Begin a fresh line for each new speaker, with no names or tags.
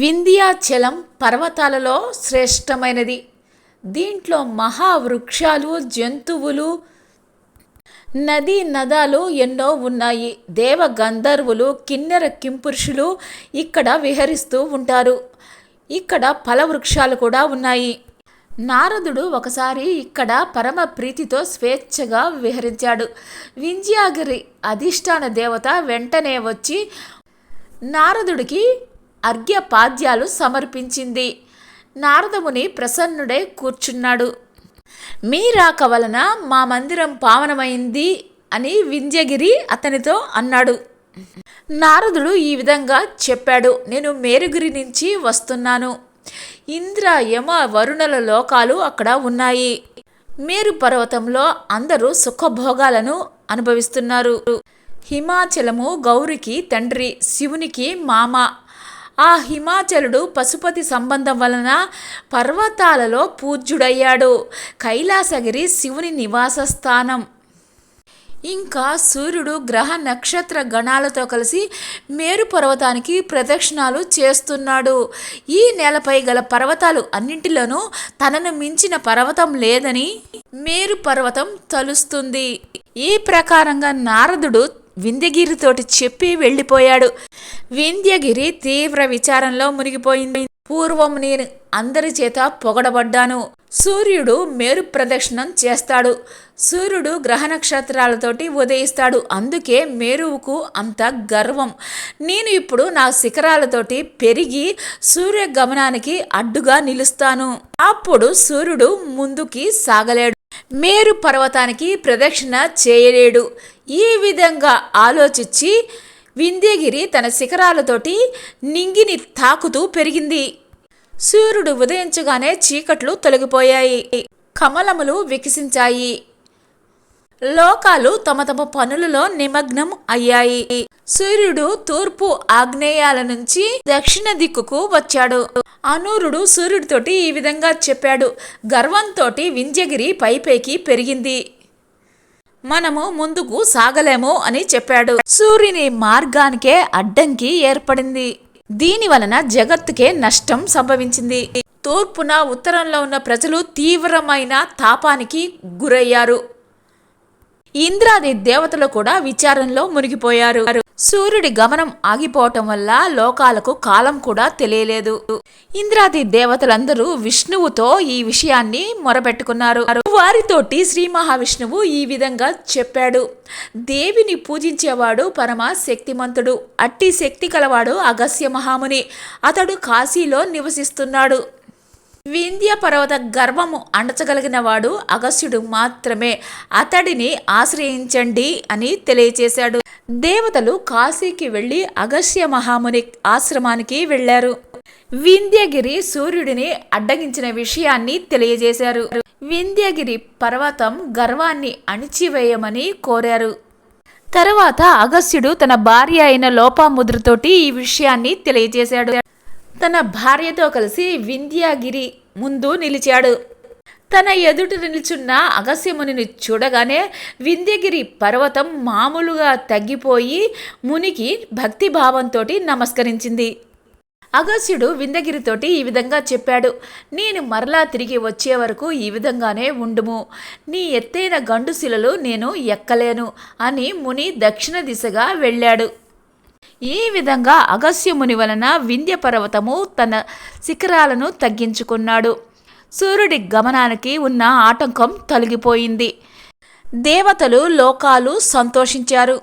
వింధ్యాచలం పర్వతాలలో శ్రేష్టమైనది. దీంట్లో మహావృక్షాలు జంతువులు నదీ నదాలు ఎన్నో ఉన్నాయి. దేవ గంధర్వులు కిన్నెర కింపురుషులు ఇక్కడ విహరిస్తూ ఉంటారు. ఇక్కడ ఫలవృక్షాలు కూడా ఉన్నాయి. నారదుడు ఒకసారి ఇక్కడ పరమ ప్రీతితో స్వేచ్ఛగా విహరించాడు. వింధ్యాగిరి అధిష్టాన దేవత వెంటనే వచ్చి నారదుడికి అర్ఘ్యపాద్యాలు సమర్పించింది. నారదముని ప్రసన్నుడై కూర్చున్నాడు. మీ రాక వలన మా మందిరం పావనమైంది అని వింధ్యగిరి అతనితో అన్నాడు. నారదుడు ఈ విధంగా చెప్పాడు. నేను మేరుగిరి నుంచి వస్తున్నాను. ఇంద్ర యమ వరుణల లోకాలు అక్కడ ఉన్నాయి. మేరు పర్వతంలో అందరూ సుఖభోగాలను అనుభవిస్తున్నారు. హిమాచలము గౌరికి తండ్రి శివునికి మామ. ఆ హిమాచలుడు పశుపతి సంబంధం వలన పర్వతాలలో పూజ్యుడయ్యాడు. కైలాసగిరి శివుని నివాస స్థానం. ఇంకా సూర్యుడు గ్రహ నక్షత్ర గణాలతో కలిసి మేరు పర్వతానికి ప్రదక్షిణాలు చేస్తున్నాడు. ఈ నేలపై గల పర్వతాలు అన్నింటిలోనూ తనను మించిన పర్వతం లేదని మేరు పర్వతం తలుస్తుంది. ఈ ప్రకారంగా నారదుడు వింధ్యగిరితోటి చెప్పి వెళ్ళిపోయాడు. వింధ్యగిరి తీవ్ర విచారంలో మునిగిపోయింది. పూర్వం నేను అందరి చేత పొగడబడ్డాను. సూర్యుడు మేరు ప్రదక్షిణం చేస్తాడు. సూర్యుడు గ్రహ నక్షత్రాలతోటి ఉదయిస్తాడు. అందుకే మేరువుకు అంత గర్వం. నేను ఇప్పుడు నా శిఖరాలతోటి పెరిగి సూర్య గమనానికి అడ్డుగా నిలుస్తాను. అప్పుడు సూర్యుడు ముందుకి సాగలేడు. మేరు పర్వతానికి ప్రదక్షిణ చేయలేడు. ఈ విధంగా ఆలోచించి వింధ్యగిరి తన శిఖరాలతోటి నింగిని తాకుతూ పెరిగింది. సూర్యుడు ఉదయించగానే చీకట్లు తొలగిపోయాయి. కమలములు వికసించాయి. లోకాలు తమ తమ పనులలో నిమగ్నం అయ్యాయి. సూర్యుడు తూర్పు ఆగ్నేయాల నుంచి దక్షిణ దిక్కుకు వచ్చాడు. అనూరుడు సూర్యుడితోటి ఈ విధంగా చెప్పాడు. గర్వంతోటి వింధ్యగిరి పైపైకి పెరిగింది. మనము ముందుకు సాగలేము అని చెప్పాడు. సూర్యుని మార్గానికే అడ్డంకి ఏర్పడింది. దీని వలన జగత్తుకే నష్టం సంభవించింది. తూర్పున ఉత్తరంలో ఉన్న ప్రజలు తీవ్రమైన తాపానికి గురయ్యారు. ఇంద్రాది దేవతలు కూడా విచారంలో మునిగిపోయారు. సూర్యుడి గమనం ఆగిపోవటం వల్ల లోకాలకు కాలం కూడా తెలియలేదు. ఇంద్రాది దేవతలందరూ విష్ణువుతో ఈ విషయాన్ని మొరపెట్టుకున్నారు. వారితోటి శ్రీ మహావిష్ణువు ఈ విధంగా చెప్పాడు. దేవిని పూజించేవాడు పరమ శక్తిమంతుడు అట్టి శక్తి కలవాడు అగస్య మహాముని. అతడు కాశీలో నివసిస్తున్నాడు. వింధ్య పర్వత గర్వము అండచగలిగిన వాడు అగస్యుడు మాత్రమే. అతడిని ఆశ్రయించండి అని తెలియచేశాడు. దేవతలు కాశీకి వెళ్ళి అగస్య మహాముని ఆశ్రమానికి వెళ్ళారు. వింధ్యగిరి సూర్యుడిని అడ్డగించిన విషయాన్ని తెలియజేశారు. వింధ్యగిరి పర్వతం గర్వాన్ని అణిచివేయమని కోరారు. తర్వాత అగస్యుడు తన భార్య అయిన లోపాముద్రతోటి ఈ విషయాన్ని తెలియజేశాడు. తన భార్యతో కలిసి వింధ్యాగిరి ముందు నిలిచాడు. తన ఎదుట నిల్చున్న అగస్యమునిని చూడగానే వింధ్యగిరి పర్వతం మామూలుగా తగ్గిపోయి మునికి భక్తిభావంతో నమస్కరించింది. అగస్యుడు విందగిరితోటి ఈ విధంగా చెప్పాడు నేను మరలా తిరిగి వచ్చే వరకు ఈ విధంగానే ఉండుము. నీ ఎత్తైన గండుశిలలు నేను ఎక్కలేను అని ముని దక్షిణ దిశగా వెళ్ళాడు. ఈ విధంగా అగస్యముని వలన వింధ్య పర్వతము తన శిఖరాలను తగ్గించుకున్నాడు. సూర్యుడి గమనానికి ఉన్న ఆటంకం తొలగిపోయింది. దేవతలు లోకాలు సంతోషించారు.